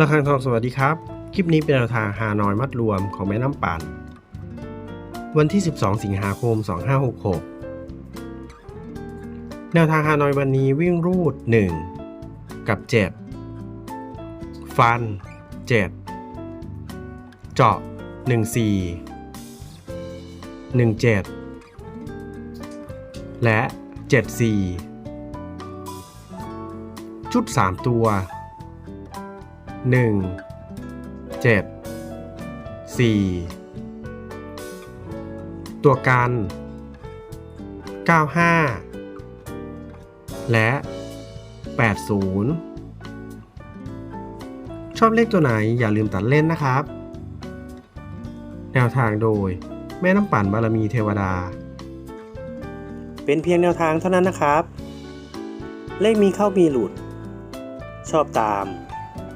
ระฆังทองสวัสดีครับ คลิปนี้เป็นแนวทางฮานอยมัดรวมของแม่น้ำปั่น วันที่ 12 สิงหาคม 2566 แนวทางฮานอยวันนี้วิ่งรูด 1 กับ 7 ฟัน 7 เจาะ 14 17 และ 74 ชุด 3 ตัว หนึ่งเจ็ดสี่ตัวกันเก้าห้าและแปดศูนย์ชอบเลขตัวไหนอย่าลืมตัดเล่นนะครับ แนวทางโดยแม่น้ำปั่นบารมีเทวดา เป็นเพียงแนวทางเท่านั้นนะครับ เลขมีเข้ามีหลุด ชอบตาม